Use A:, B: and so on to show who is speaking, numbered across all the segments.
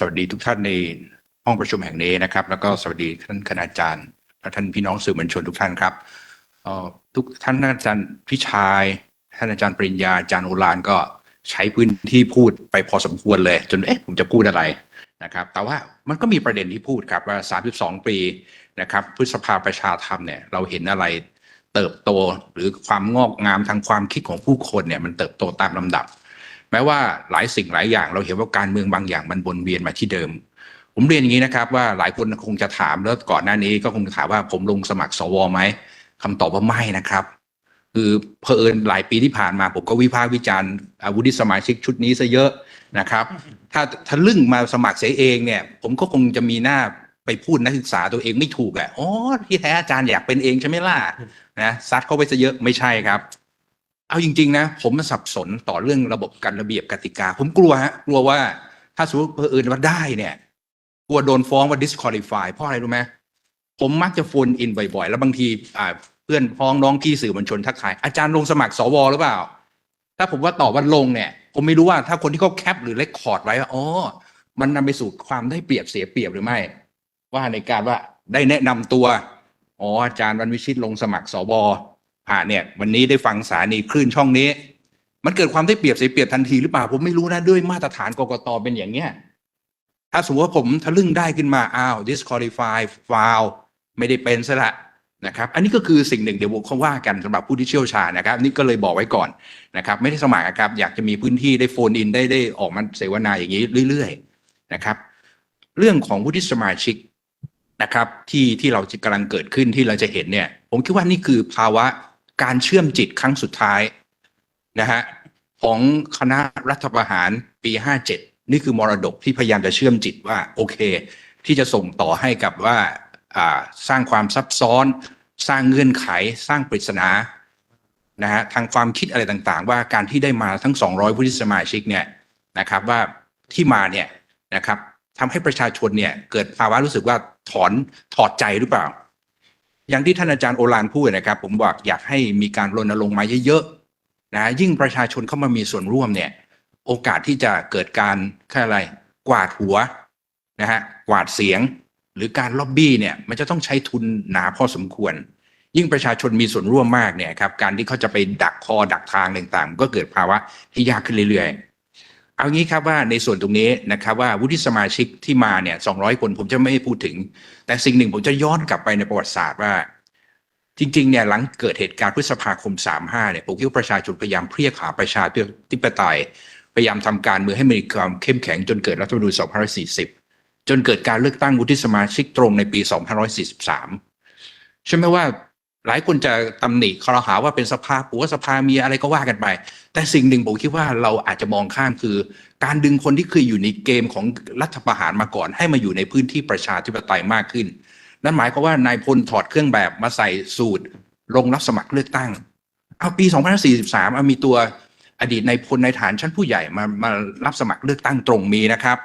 A: สวัสดีทุกท่านในห้องประชุมแห่งนี้นะครับ แล้วก็สวัสดีท่านคณาจารย์และท่านพี่น้องสื่อมวลชนทุกท่านครับออทุกท่านอาจารย์พิชัยท่านอาจารย์ปริญญาอาจารย์โอฬารก็ใช้พื้นที่พูดไปพอสมควรเลย จนเอ๊ะผมจะพูดอะไรนะครับ แต่ว่ามันก็มีประเด็นที่พูดครับว่า 32 ปีนะครับพฤษภาประชาธรรมเนี่ยเราเห็นอะไรเติบโตหรือความงอกงามทางความคิดของผู้คนเนี่ยมันเติบโตตามลำดับ แม้ว่าหลายสิ่งหลายอย่าง เราเห็นว่าการเมืองบางอย่างมันวนเวียนมาที่เดิม ผมเรียนอย่างนี้นะครับ ว่าหลายคนคงจะถามแล้วก่อนหน้านี้ก็คงจะถามว่าผมลงสมัครสวไหมคำตอบว่าไม่นะครับ คือเพอเอิญหลายปีที่ผ่านมา ผมก็วิพากษ์วิจารณ์อาวุธสมาชิกชุดนี้ซะเยอะนะครับ ถ้าถ้าลึ่งมาสมัครเสียเองเนี่ย ผมก็คงจะมีหน้าไปพูดนักศึกษาตัวเองไม่ถูกอะอ๋อที่แท้อาจารย์อยากเป็นเองใช่ไหมล่ะนะซัดเข้าไปซะเยอะไม่ใช่ครับ เอาจริง ๆ นะ ผมสับสนต่อเรื่องระบบการระเบียบกติกา ผมกลัวฮะกลัวว่าถ้าสมมติเผอิญว่าได้เนี่ย กลัวโดนฟ้องว่า disqualify เพราะอะไรรู้ไหมผมมักจะโฟนอินบ่อยๆ แล้วบางทีอ่าเพื่อนพ้องน้องพี่สื่อมวลชนทักทาย อาจารย์ลงสมัครสวหรือเปล่า ถ้าผมว่าตอบว่าลงเนี่ย ผมไม่รู้ว่าถ้าคนที่เขาแคปหรือเลคคอร์ดไว้ว่าอ๋อมันนำไปสู่ความได้เปรียบเสียเปรียบหรือไม่ ว่าในการว่าได้แนะนำตัวอ๋ออาจารย์วันวิชิตลงสมัครสว อ่าเนี่ยวันนี้ได้ฟังสานีคลื่นช่องนี้ มันเกิดความได้เปรียบเสียเปรียบทันทีหรือเปล่าผมไม่รู้นะด้วยมาตรฐานกกตเป็นอย่างเนี้ยถ้าสมมติว่าผมทะลึ่งได้ขึ้นมาอ้าว disqualify foul ไม่ได้เป็นซะละนะครับอันนี้ก็คือสิ่งหนึ่งเดี๋ยวเขาว่ากันสำหรับผู้ที่เชี่ยวชาญนะครับนี่ก็เลยบอกไว้ก่อนนะครับไม่ได้สมัครนะครับอยากจะมีพื้นที่ได้โฟนอินได้ได้ออกมาเสวนาอย่างนี้เรื่อยๆนะครับเรื่องของผู้ที่สมาชิกนะครับที่ที่เราจะกำลังเกิดขึ้นที่เราจะเห็นเนี่ยผมคิดว่านี่คือภาวะ การเชื่อมจิตครั้งสุดท้ายนะฮะของคณะรัฐประหารปี 57 นี่คือมรดกที่พยายามจะเชื่อมจิตว่าโอเค ที่จะส่งต่อให้กับว่าสร้างความซับซ้อน สร้างเงื่อนไข สร้างปริศนานะฮะทางความคิดอะไรต่างๆ ว่าการที่ได้มาทั้ง 200 ผู้ที่สมาชิกเนี่ยนะครับว่าที่มาเนี่ยนะครับทำให้ประชาชนเนี่ยเกิดภาวะรู้สึกว่าถอนถอดใจหรือเปล่า อย่างที่ท่านอาจารย์โอฬารพูดนะครับ ผมบอกอยากให้มีการรณรงค์มาเยอะๆนะยิ่งประชาชนเข้ามามีส่วนร่วมเนี่ย โอกาสที่จะเกิดการแค่อะไร กวาดหัวนะฮะกวาดเสียงหรือการล็อบบี้เนี่ยมันจะต้องใช้ทุนหนาพอสมควร ยิ่งประชาชนมีส่วนร่วมมากเนี่ยครับการที่เขาจะไปดักคอดักทางต่างๆ ก็เกิดภาวะที่ยากขึ้นเรื่อยๆ เอางี้ครับว่าในส่วนตรงนี้นะครับว่าวุฒิสมาชิกที่มาเนี่ย200คนผมจะไม่พูดถึง แต่สิ่งหนึ่งผมจะย้อนกลับไปในประวัติศาสตร์ว่า จริงๆเนี่ยหลังเกิดเหตุการณ์พฤษภาคม 35เนี่ยผมคิดว่าประชาชนพยายามเพียกหาประชาธิปไตย พยายามทำการเมืองให้มีความเข้มแข็งจนเกิดรัฐธรรมนูญ2540 จนเกิดการเลือกตั้งวุฒิสมาชิกตรงในปี 2543 ใช่ไหมว่า หลายคนจะตำหนิคอรหาว่าเป็นสภาปัวสภาเมียอะไรก็ว่ากันไป แต่สิ่งหนึ่งผมคิดว่าเราอาจจะมองข้ามคือ การดึงคนที่เคยอยู่ในเกมของรัฐประหารมาก่อน ให้มาอยู่ในพื้นที่ประชาธิปไตยมากขึ้น นั่นหมายความว่านายพลถอดเครื่องแบบมาใส่สูตร ลงรับสมัครเลือกตั้ง เอาปี 2543เอามีตัวอดีตนายพลนายฐานชั้นผู้ใหญ่มามารับสมัครเลือกตั้งตรงมีนะครับ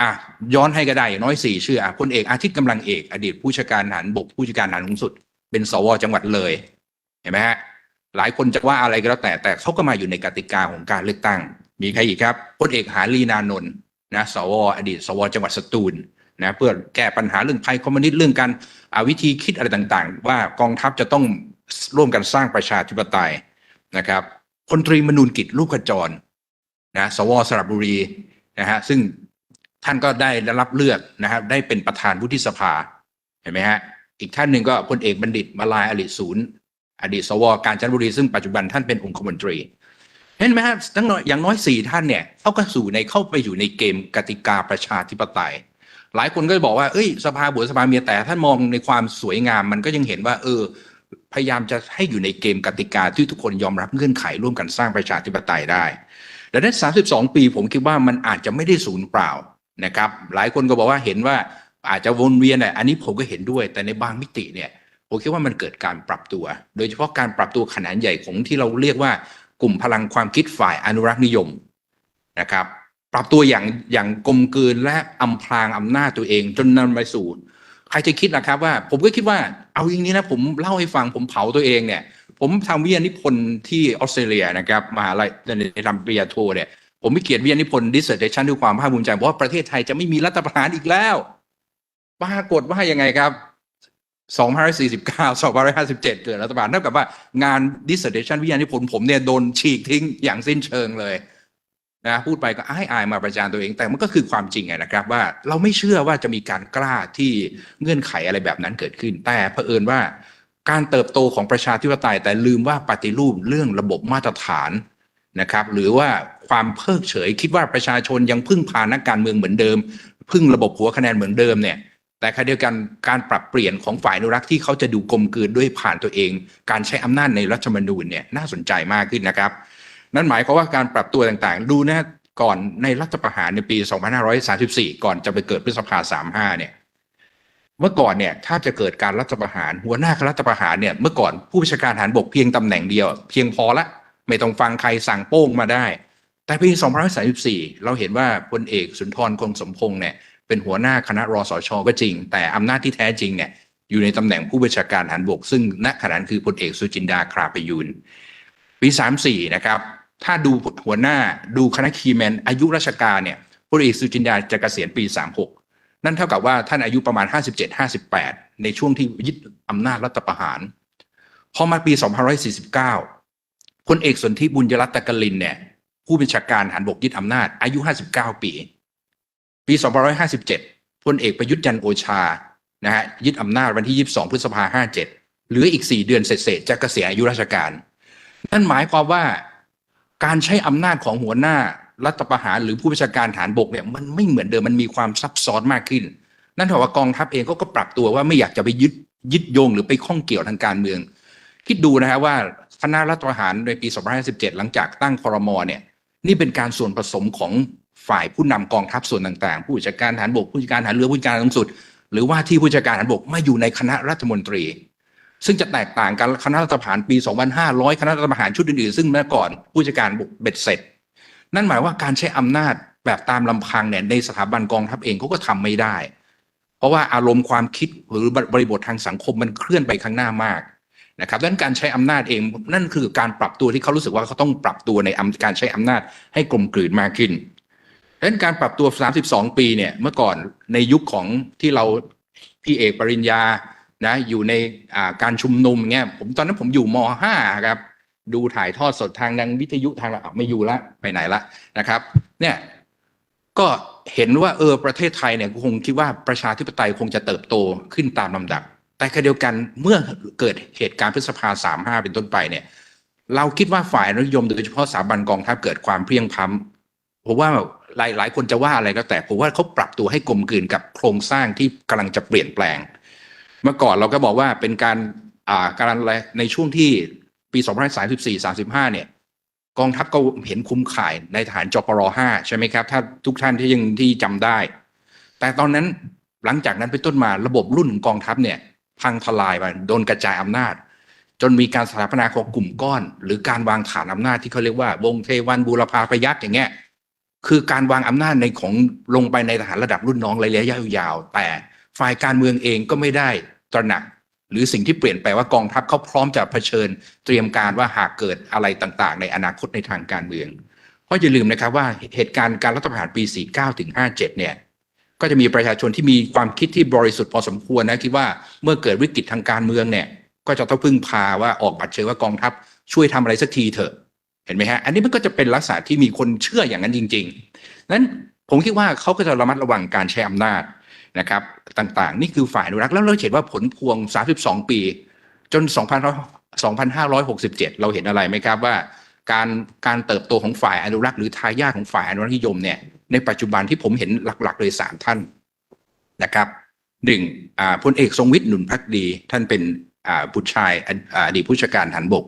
A: อะย้อนให้ก็ได้น้อยสี่ชื่ออะพลเอกอาทิตย์กำลังเอก อดีตผู้จัดการทหารบกผู้จัดการทหารสูงสุด เป็นสวจังหวัดเลยเห็นไหมฮะหลายคนจะว่าอะไรก็แล้วแต่แต่เขาก็มาอยู่ในกติกาของการเลือกตั้ง มีใครอีกครับพลเอกหาลีนานนท์นะสวอดีต สวจังหวัดสตูลนะเพื่อแก้ปัญหาเรื่องภัยคอมมิวนิสต์เรื่องการอาวิธีคิดอะไรต่างๆ ว่ากองทัพจะต้องร่วมกันสร้างประชาธิปไตยนะครับพลตรีมนูนกิจลูกขจรนะสวสระบุรีนะฮะซึ่งท่านก็ได้รับเลือกนะครับได้เป็นประธานวุฒิสภาเห็นไหมฮะ อีกท่านหนึ่งก็พลเอกบัณฑิตมาลายอลิศูนย์ อดีตสวการจันทบุรีซึ่งปัจจุบันท่านเป็นองคมนตรี เห็นไหมครับทั้งน้อยอย่างน้อยสี่ท่านเนี่ยเขาก็สู่ในเข้าไปอยู่ในเกมกติกาประชาธิปไตย หลายคนก็จะบอกว่าเอ้ยสภาบัวสภาเมียแต่ท่านมองในความสวยงามมันก็ยังเห็นว่า เออ พยายามจะให้อยู่ในเกมกติกาที่ทุกคนยอมรับเงื่อนไขร่วมกันสร้างประชาธิปไตยได้ดังนั้น32 ปีผมคิดว่ามันอาจจะไม่ได้สูญเปล่านะครับ หลายคนก็บอกว่าเห็นว่า อาจจะวนเวียนอะอันนี้ผมก็เห็นด้วย แต่ในบางมิติเนี่ยผมคิดว่ามันเกิดการปรับตัว โดยเฉพาะการปรับตัวขนาดใหญ่ของที่เราเรียกว่ากลุ่มพลังความคิดฝ่ายอนุรักษ์นิยมนะครับ ปรับตัวอย่างอย่างกลมกลืนและอำพรางอำนาจตัวเอง จนนำไปสู่ใครจะคิดล่ะครับว่า ผมก็คิดว่าเอาอย่างนี้นะผมเล่าให้ฟังผมเผาตัวเองเนี่ย ผมทำวิทยานิพนธ์ที่ออสเตรเลียนะครับมหาลัยในทำปริญญาโทเนี่ยผมไม่เขียนวิทยานิพนธ์ dissertation ด้วยความภาคภูมิใจบอกว่าประเทศไทยจะไม่มีรัฐประหารอีกแล้ว ปรากฏว่ายังไงครับ2549 2557 เกิดรัฐประหารเท่ากับว่างาน dissertation วิทยานิพนธ์ผมเนี่ยโดนฉีกทิ้งอย่างสิ้นเชิงเลยนะพูดไปก็อายอายมาประจานตัวเอง แต่มันก็คือความจริงไงนะครับ ว่าเราไม่เชื่อว่าจะมีการกล้าที่เงื่อนไขอะไรแบบนั้นเกิดขึ้น แต่เผอิญว่าการเติบโตของประชาธิปไตย แต่ลืมว่าปฏิรูปเรื่องระบบมาตรฐานนะครับ หรือว่าความเพิกเฉยคิดว่าประชาชนยังพึ่งพานักการเมืองเหมือนเดิม พึ่งระบบหัวคะแนนเหมือนเดิมเนี่ย แต่ขณะเดียวกันการปรับเปลี่ยนของฝ่ายอนุรักษ์ที่เขาจะดูกลมกลืนด้วยผ่านตัวเอง การใช้อำนาจในรัฐธรรมนูญเนี่ยน่าสนใจมากขึ้นนะครับ นั่นหมายความว่าการปรับตัวต่างๆ ดูนะก่อนในรัฐประหารในปี 2534 ก่อนจะไปเกิดพฤษภา 35 เนี่ยเมื่อก่อนเนี่ยถ้าจะเกิดการรัฐประหารหัวหน้ารัฐประหารเนี่ยเมื่อก่อนผู้บัญชาการทหารบกเพียงตำแหน่งเดียว เพียงพอละไม่ต้องฟังใครสั่งโป้งมาได้ แต่ปี 2534 เราเห็นว่าพลเอกสุนทรคงสมพงษ์เนี่ย เป็นหัวหน้าคณะรอสชก็จริง แต่อำนาจที่แท้จริงเนี่ยอยู่ในตำแหน่งผู้บัญชาการหารบก ซึ่งณขณะนั้นคือพลเอกสุจินดาคราประยูนปี34นะครับถ้าดูหัวหน้าดูคณะคีแมนอายุราชการเนี่ยพลเอกสุจินดาจะเกษียณปี 36 นั่นเท่ากับว่าท่านอายุประมาณ 57-58 ในช่วงที่ยึดอำนาจรัฐประหาร พอมาปี 2549พลเอกสนธิบุญยรัตน์ตะกลินเนี่ยผู้บัญชาการหารบกยึดอำนาจอายุ 59 ปี ปี2557พลเอกประยุทธ์จันทร์โอชานะฮะยึดอำนาจวันที่ 22 พฤษภา57เหลืออีก 4 เดือนเศษๆจะเกษียณอายุราชการ นั่นหมายความว่าการใช้อำนาจของหัวหน้ารัฐประหารหรือผู้บัญชาการฐานบกเนี่ยมันไม่เหมือนเดิมมันมีความซับซ้อนมากขึ้น นั่นถือว่ากองทัพเองก็ก็ปรับตัวว่าไม่อยากจะไปยึดยึดโยงหรือไปข้องเกี่ยวทางการเมือง คิดดูนะฮะว่าคณะรัฐประหารในปี 2517หลังจากตั้งครมเนี่ยนี่เป็นการส่วนผสมของ ฝ่ายผู้นำกองทัพส่วนต่างๆ ผู้จัดการฐานบกผู้จัดการฐานเรือผู้จัดการสูงสุด หรือว่าที่ผู้จัดการฐานบกมาอยู่ในคณะรัฐมนตรี ซึ่งจะแตกต่างกันคณะรัฐประหารปี 2500 คณะรัฐประหารชุดอื่นๆ ซึ่งเมื่อก่อนผู้จัดการบกเบ็ดเสร็จ นั่นหมายว่าการใช้อำนาจแบบตามลำพังเนี่ยในสถาบันกองทัพเองเขาก็ทำไม่ได้ เพราะว่าอารมณ์ความคิดหรือบริบททางสังคมมันเคลื่อนไปข้างหน้ามากนะครับดังนั้นการใช้อำนาจเองนั่นคือการปรับตัวที่เขารู้สึกว่าเขาต้องปรับตัวในการใช้อำนาจให้กลมกลืนมากขึ้น ดังนั้นการปรับตัว 32 ปีเนี่ยเมื่อก่อนในยุคของที่เราพี่เอกปริญญานะอยู่ในการชุมนุมเงี้ยผมตอนนั้นผมอยู่ม .5 ครับดูถ่ายทอดสดทางดังวิทยุทางอะไม่อยู่ละไปไหนละนะครับ เนี่ยก็เห็นว่าเออประเทศไทยเนี่ยคงคิดว่าประชาธิปไตยคงจะเติบโตขึ้นตามลำดับ แต่ขณะเดียวกันเมื่อเกิดเหตุการณ์พฤษภาสามห้าเป็นต้นไปเนี่ย เราคิดว่าฝ่ายนุยมโดยเฉพาะสถาบันกองทัพเกิดความเพียงพ้ำ ผมว่าหลายหลายคนจะว่าอะไรก็แต่ผมว่าเขาปรับตัวให้กลมกลืนกับโครงสร้างที่กำลังจะเปลี่ยนแปลง เมื่อก่อนเราก็บอกว่าเป็นการอ่าการอะไรในช่วงที่ปี 2534 35 เนี่ย กองทัพก็เห็นคุ้มข่ายในฐานจปร5ใช่ไหมครับ ถ้าทุกท่านที่ยังที่จำได้ แต่ตอนนั้นหลังจากนั้นเป็นต้นมาระบบรุ่นของกองทัพเนี่ย พังทลายไปโดนกระจายอำนาจ จนมีการสถาปนาของกลุ่มก้อน หรือการวางฐานอำนาจที่เขาเรียกว่าวงเทวันบูรพาพยัคฆ์อย่างเงี้ย คือการวางอำนาจในของลงไปในทหารระดับรุ่นน้องระยะยาวๆแต่ฝ่ายการเมืองเองก็ไม่ได้ตระหนัก หรือสิ่งที่เปลี่ยนไปลว่ากองทัพเขาพร้อมจะเผชิญเตรียมการว่าหากเกิดอะไรต่างๆ ในอนาคตในทางการเมือง เพราะอย่าลืมนะครับว่าเหตุการณ์การรัฐประหารปี 49ถึง57 เนี่ยก็จะมีประชาชนที่มีความคิดที่บริสุทธิ์พอสมควรนะคิดว่าเมื่อเกิดวิกฤตทางการเมืองเนี่ยก็จะต้องพึ่งพาว่าออกบัตรเชิญว่ากองทัพช่วยทำอะไรสักทีเถอะ ห็นไหมฮะ อันนี้มันก็จะเป็นลักษณะที่มีคนเชื่ออย่างนั้นจริงๆนั้นผมคิดว่าเขาก็จะระมัดระวังการใช้อำนาจนะครับต่างๆ นี่คือฝ่ายอนุรักษ์แล้วเราเห็นว่าผลพวง 32 ปี จน 2567 เราเห็นอะไรไหมครับว่า การการเติบโตของฝ่ายอนุรักษ์หรือทายาทของฝ่ายอนุรักษ์นิยมเนี่ยในปัจจุบันที่ผมเห็นหลักๆ เลยสามท่านนะครับหนึ่งพลเอกทรงวิทย์หนุนพักดี ท่านเป็นบุตรชายอดีตผู้จัดการฐานบก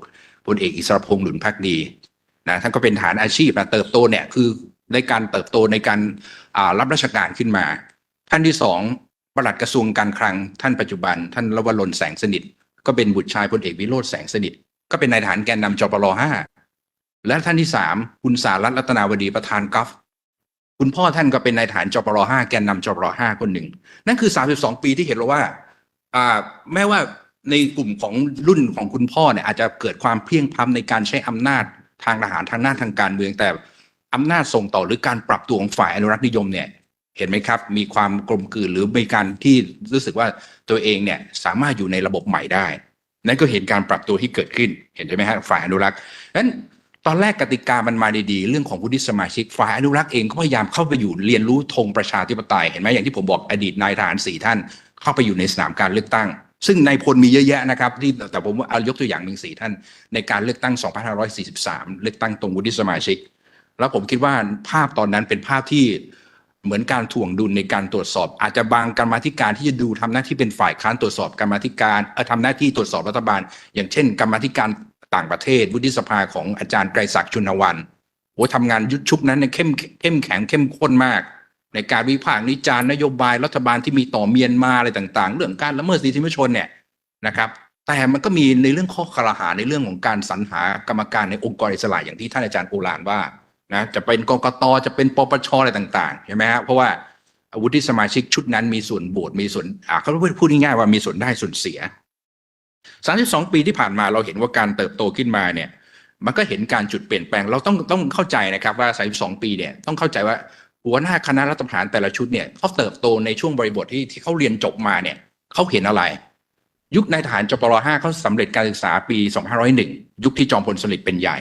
A: พลเอกอิสรพงษ์หนุนพักดี นะท่านก็เป็นฐานอาชีพนะเติบโตเนี่ยคือในการเติบโตในการรับราชการขึ้นมา ท่านที่สองปลัดกระทรวงการคลังท่านปัจจุบัน ท่านรวรนแสงสนิท ก็เป็นบุตรชายพลเอกวิโรธแสงสนิท ก็เป็นนายทหารแกนนำจปรห้าและท่านที่สามคุณสารัตน์รัตนาวดีประธานกอฟคุณพ่อท่านก็เป็นนายทหารจปรห้าแกนนำจปรห้าคนหนึ่ง นั่นคือสามสิบสองปีที่เห็นแล้วว่าอ่าแม้ว่าในกลุ่มของรุ่นของคุณพ่อเนี่ยอาจจะเกิดความเพียงพล้ำในการใช้อำนาจ ทางทหารทางหน้าทางการเมือง แต่อำนาจส่งต่อหรือการปรับตัวของฝ่ายอนุรักษ์นิยมเนี่ยเห็นไหมครับ มีความกลมกลืนหรือมีการที่รู้สึกว่าตัวเองเนี่ยสามารถอยู่ในระบบใหม่ได้ นั่นก็เห็นการปรับตัวที่เกิดขึ้นเห็นใช่ไหมฮะฝ่ายอนุรักษ์นั้นตอนแรกกติกามันมาดีๆ เรื่องของวุฒิสมาชิกฝ่ายอนุรักษ์เองก็พยายามเข้าไปอยู่เรียนรู้ธงประชาธิปไตยเห็นไหมอย่างที่ผมบอกอดีตนายทหารสี่ท่าน เข้าไปอยู่ในสนามการเลือกตั้ง ซึ่งนายพลมีเยอะแยะนะครับที่แต่ผมเอายกตัวอย่างหนึ่งสี่ท่าน ในการเลือกตั้ง 2543 เลือกตั้งตรงวุฒิสมาชิก แล้วผมคิดว่าภาพตอนนั้นเป็นภาพที่เหมือนการถ่วงดุลในการตรวจสอบ อาจจะบางกรรมาธิการที่จะดูทำหน้าที่เป็นฝ่ายค้านตรวจสอบกรรมาธิการเออทำหน้าที่ตรวจสอบรัฐบาล อย่างเช่น กรรมธิการต่างประเทศวุฒิสภาของอาจารย์ไกรศักดิ์ชุนวันโอ้ทำงานยุดชุบนั้นเนี่ยเข้มเข้มแข็งเข้มข้นมาก ในการวิพากษ์วิจารณ์นโยบายรัฐบาลที่มีต่อเมียนมาอะไรต่าง ๆ เรื่องการละเมิดสิทธิมนุษยชนเนี่ยนะครับ แต่มันก็มีในเรื่องข้อคารหาในเรื่องของการสรรหากรรมการในองค์กรอิสระอย่างที่ท่านอาจารย์โอฬารว่านะจะเป็นกกตจะเป็นปปชอะไรต่างๆใช่ไหมฮะเพราะว่าอาวุฒิสมาชิกชุดนั้นมีส่วนบวตมีส่วนอ่าเขาพูดง่ายๆว่ามีส่วนได้ส่วนเสีย32ปีที่ผ่านมาเราเห็นว่าการเติบโตขึ้นมาเนี่ย มันก็เห็นการจุดเปลี่ยนแปลง เราต้องต้องเข้าใจนะครับว่า32ปีเนี่ยต้องเข้าใจว่า หัวหน้าคณะรัฐประหารแต่ละชุดเนี่ยเขาเติบโตในช่วงบริบทที่ที่เขาเรียนจบมาเนี่ยเขาเห็นอะไร ยุคนายทหารจปร5เขาสำเร็จการศึกษาปี 2501 ยุคที่จอมพลสฤษดิ์เป็นใหญ่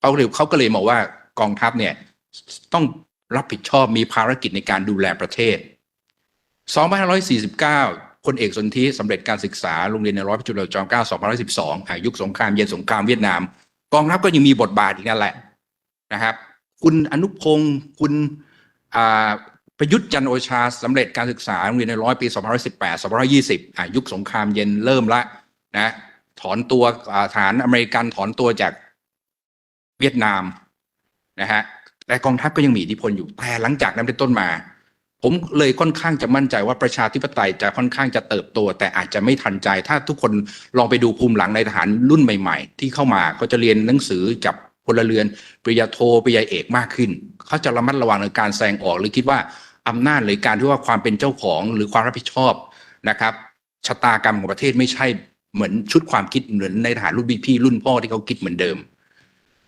A: เขาเลยเขาก็เลยมองว่ากองทัพเนี่ยต้องรับผิดชอบมีภารกิจในการดูแลประเทศ 2549พลเอกสนธิสำเร็จการศึกษาโรงเรียนในร้อยพระจุลจอมเกล้า2512อะยุคสงครามเย็นสงครามเวียดนาม กองทัพก็ยังมีบทบาทอีกนั่นแหละนะครับ คุณอนุพงศ์คุณ ประยุทธ์จันโอชาสำเร็จการศึกษาโรงเรียนในร้อยปี 2518 2520อะยุคสงครามเย็นเริ่มละนะถอนตัวฐานอเมริกันถอนตัวจากเวียดนามนะฮะแต่กองทัพก็ยังมีอิทธิพลอยู่แต่หลังจากนั้นเป็นต้นมา ผมเลยค่อนข้างจะมั่นใจว่าประชาธิปไตยจะค่อนข้างจะเติบโต แต่อาจจะไม่ทันใจ ถ้าทุกคนลองไปดูภูมิหลังในทหารรุ่นใหม่ ๆ ที่เข้ามาเขาจะเรียนหนังสือจับ พลเรือนปริญญาโทปริญญาเอกมากขึ้น เขาจะระมัดระวังในการแสดงออก หรือคิดว่าอำนาจหรือการที่ว่าความเป็นเจ้าของหรือความรับผิดชอบนะครับชะตากรรมของประเทศไม่ใช่เหมือนชุดความคิดเหมือนในทหารรุ่นพี่รุ่นพ่อที่เขาคิดเหมือนเดิม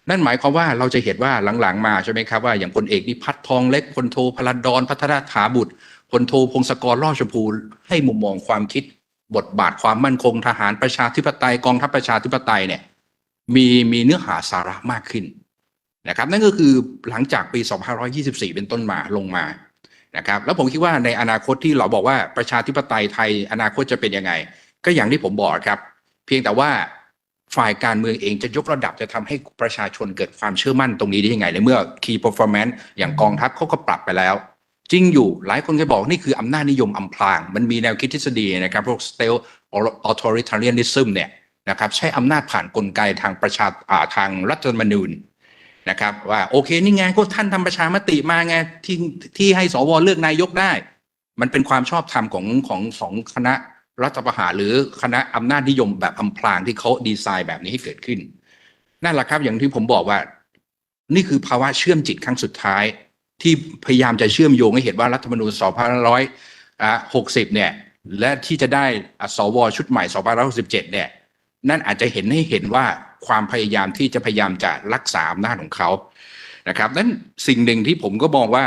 A: นั่นหมายความว่าเราจะเห็นว่าหลังๆมาใช่ไหมครับว่าอย่างพลเอกนิพัฒน์ทองเล็กพลโทพลดอนพัฒนาถาบุตรพลโทพงศกรล่อชมพูให้มุมมองความคิด บทบาทความมั่นคงทหารประชาธิปไตยกองทัพประชาธิปไตยเนี่ย มีมีเนื้อหาสาระมากขึ้นนะครับนั่นก็คือหลังจากปี 2524 เป็นต้นมาลงมานะครับแล้วผมคิดว่าในอนาคตที่เราบอกว่าประชาธิปไตยไทยอนาคตจะเป็นยังไง ก็อย่างที่ผมบอกครับ เพียงแต่ว่าฝ่ายการเมืองเองจะยกระดับจะทำให้ประชาชนเกิดความเชื่อมั่นตรงนี้ได้ยังไง ในเมื่อ Key Performance อย่างกองทัพเขาก็ปรับไปแล้ว จริงอยู่หลายคนก็บอกนี่คืออำนาจนิยมอำพราง มันมีแนวคิดทฤษฎีนะครับพวก stealth authoritarianism เนี่ย นะครับใช้อำนาจผ่านกลไกทางประชาทางรัฐธรรมนูญนะครับว่าโอเคนี่ไงก็ท่านทำประชามติมาไงที่ที่ให้สวเลือกนายกได้ มันเป็นความชอบธรรมของของของคณะรัฐประหารหรือคณะอำนาจนิยมแบบอำพรางที่เขาดีไซน์แบบนี้ให้เกิดขึ้น นั่นแหละครับอย่างที่ผมบอกว่า นี่คือภาวะเชื่อมจิตครั้งสุดท้าย ที่พยายามจะเชื่อมโยงให้เห็นว่ารัฐธรรมนูญ2560 เนี่ย และที่จะได้สวชุดใหม่2567 เนี่ย นั่นอาจจะเห็นให้เห็นว่าความพยายามที่จะพยายามจะรักษาอำนาจของเขานะครับนั้นสิ่งหนึ่งที่ผมก็มองว่า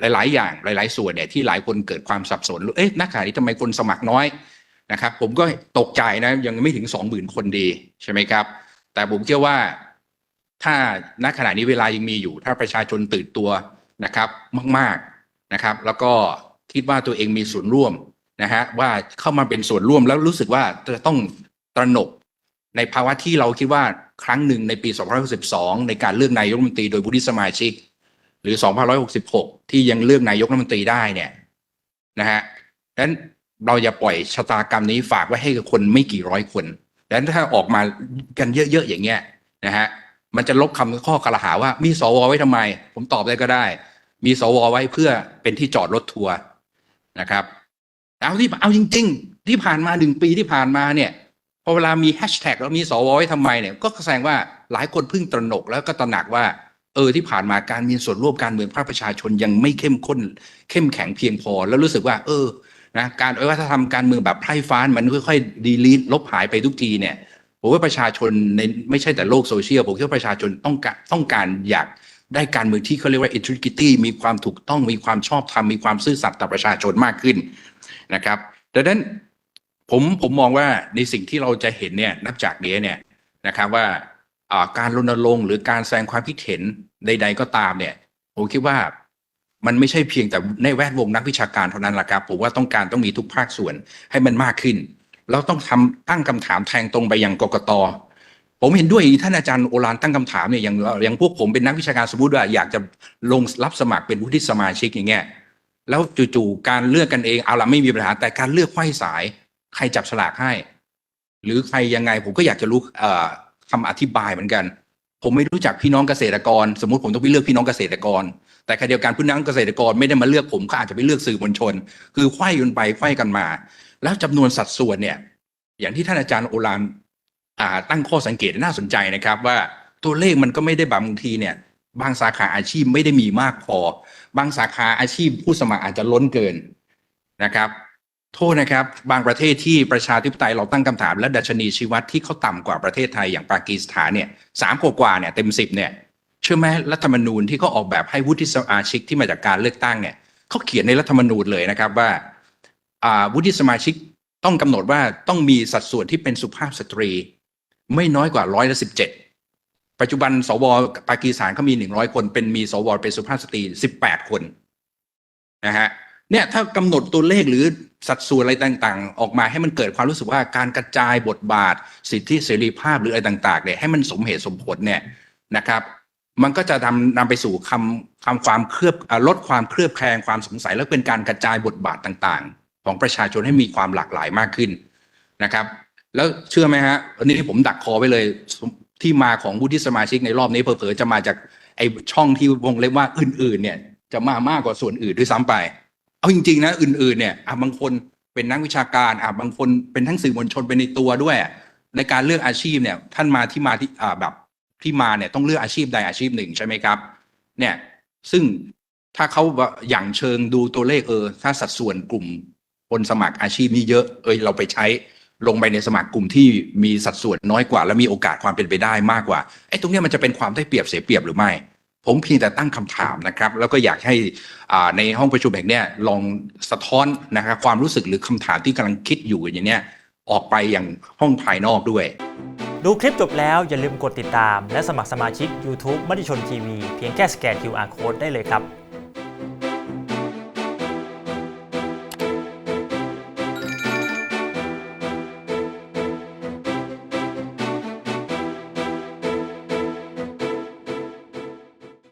A: หลาย ๆ อย่างหลาย ๆ ส่วนเนี่ยที่หลายคนเกิดความสับสนเอ๊ะนักข่าวนี้ทำไมคนสมัครน้อยนะครับ ผมก็ตกใจนะยังไม่ถึง20,000คนดีใช่ไหมครับ แต่ผมเชื่อว่าถ้าณขณะนี้เวลายังมีอยู่ ถ้าประชาชนตื่นตัวนะครับมาก ๆนะครับ แล้วก็คิดว่าตัวเองมีส่วนร่วมนะฮะว่าเข้ามาเป็นส่วนร่วมแล้วรู้สึกว่าจะต้องตระหนก ในภาวะที่เราคิดว่าครั้งหนึ่งในปี 2562 ในการเลือกนายกรัฐมนตรีโดยผู้ที่สมาชิก หรือ 2566 ที่ยังเลือกนายกรัฐมนตรีได้เนี่ยนะฮะดังนั้นเราอย่าปล่อยชะตากรรมนี้ฝากไว้ให้กับคนไม่กี่ร้อยคนดังนั้นถ้าออกมากันเยอะๆอย่างเงี้ยนะฮะมันจะลบคำข้อกล่าวหาว่ามีสวไว้ทำไม ผมตอบได้ก็ได้ มีสวไว้เพื่อเป็นที่จอดรถทัวร์นะครับเอาที่เอาจริง ๆ ที่ผ่านมาหนึ่งปีที่ผ่านมาเนี่ย อเวลามีแฮชแท็กแล้วมีสวไว้ทำไมเนี่ยก็แสดงว่าหลายคนเพิ่งตระหนกแล้วก็ตระหนักว่า เออที่ผ่านมาการมีส่วนร่วมการเมืองภาคประชาชนยังไม่เข้มข้น เข้มแข็งเพียงพอ แล้วรู้สึกว่า เออนะการว่าถ้าทำการเมืองแบบไพร่ฟ้านมันค่อยๆดีลีทลบหายไปทุกทีเนี่ยผมว่าประชาชนในไม่ใช่แต่โลกโซเชียลผมคิดว่าประชาชนต้องการต้องการอยากได้การเมืองที่เขาเรียกว่า integrity มีความถูกต้องมีความชอบธรรมมีความซื่อสัตย์ต่อประชาชนมากขึ้นนะครับดังนั้น ผมผมมองว่าในสิ่งที่เราจะเห็นเนี่ยนับจากนี้เนี่ยนะครับว่าการรณรงค์หรือการแสดงความคิดเห็นใด ๆ ก็ตามเนี่ยผมคิดว่ามันไม่ใช่เพียงแต่ในแวดวงนักวิชาการเท่านั้นละครับผมว่าต้องการต้องมีทุกภาคส่วนให้มันมากขึ้นแล้วต้องทำตั้งคำถามแทงตรงไปยังกกตผมเห็นด้วยท่านอาจารย์โอฬารตั้งคำถามเนี่ยอย่างอย่างพวกผมเป็นนักวิชาการสมมติว่าอยากจะลงรับสมัครเป็นวุฒิสมาชิกอย่างเงี้ยแล้วจู่ๆการเลือกกันเองเอาละไม่มีปัญหาแต่การเลือกไข้สาย ใครจับฉลากให้ หรือใครยังไงผมก็อยากจะรู้เอ่อคำอธิบายเหมือนกัน ผมไม่รู้จักพี่น้องเกษตรกร สมมติผมต้องไปเลือกพี่น้องเกษตรกร แต่ขณะเดียวกันพี่น้องเกษตรกรไม่ได้มาเลือกผมก็อาจจะไปเลือกสื่อมวลชน คือไขว้กันไปไขว้กันมา แล้วจำนวนสัดส่วนเนี่ย อย่างที่ท่านอาจารย์โอฬารอ่าตั้งข้อสังเกตน่าสนใจนะครับ ว่าตัวเลขมันก็ไม่ได้บางทีเนี่ย บางสาขาอาชีพไม่ได้มีมากพอ บางสาขาอาชีพผู้สมัครอาจจะล้นเกินนะครับ โทษนะครับ บางประเทศที่ประชาธิปไตยเราตั้งคำถาม และดัชนีชีวัดที่เขาต่ำกว่าประเทศไทยอย่างปากีสถานเนี่ยสามกว่าเนี่ยเต็มสิบเนี่ยเชื่อไหมรัฐธรรมนูญที่เขาออกแบบให้วุฒิสมาชิกที่มาจากการเลือกตั้งเนี่ยเขาเขียนในรัฐธรรมนูญเลยนะครับว่าวุฒิสมาชิกต้องกำหนดว่าต้องมีสัดส่วนที่เป็นสุภาพสตรี ไม่น้อยกว่าร้อยละสิบเจ็ดปัจจุบันสวปากีสถานเขามีหนึ่งร้อยคน เป็นมีสวเป็นสุภาพสตรีสิบแปดคนนะฮะ เนี่ยถ้ากำหนดตัวเลขหรือสัดส่วนอะไรต่างๆ ออกมาให้มันเกิดความรู้สึกว่าการกระจายบทบาท สิทธิเสรีภาพหรืออะไรต่างๆเนี่ยให้มันสมเหตุสมผลเนี่ยนะครับ มันก็จะนำนำไปสู่คำคำความเคลือบลดความเคลือบแคลงความสงสัย และเป็นการกระจายบทบาทต่างๆ ของประชาชนให้มีความหลากหลายมากขึ้นนะครับ แล้วเชื่อไหมฮะอันนี้ผมดักคอไว้เลยที่มาของผู้ที่สมาชิกในรอบนี้เผลอๆจะมาจากไอช่องที่วงเล็บว่าอื่นๆเนี่ยจะมามากกว่าส่วนอื่นด้วยซ้ำไป เอาจริงๆนะอื่นๆเนี่ยอะบางคนเป็นนักวิชาการอะบางคนเป็นทั้งสื่อมวลชนเป็นในตัวด้วย ในการเลือกอาชีพเนี่ยท่านมาที่มาที่อ่าแบบที่มาเนี่ยต้องเลือกอาชีพใดอาชีพหนึ่งใช่ไหมครับ เนี่ยซึ่งถ้าเขาอย่างเชิงดูตัวเลขเออ ถ้าสัดส่วนกลุ่มคนสมัครอาชีพนี้เยอะเอยเราไปใช้ลงไปในสมัครกลุ่มที่มีสัดส่วนน้อยกว่า และมีโอกาสความเป็นไปได้มากกว่าไอ้ตรงเนี้ยมันจะเป็นความได้เปรียบเสียเปรียบหรือไม่ ผมเพียงแต่ตั้งคำถามนะครับ แล้วก็อยากให้ในห้องประชุมแห่งนี้ลองสะท้อนนะครับความรู้สึกหรือคำถามที่กำลังคิดอยู่อย่างเนี้ยออกไปอย่างห้องภายนอกด้วย
B: ดูคลิปจบแล้วอย่าลืมกดติดตาม และสมัครสมาชิก YouTube มติชนทีวีเพียงแค่สแกน QR Code ได้เลยครับ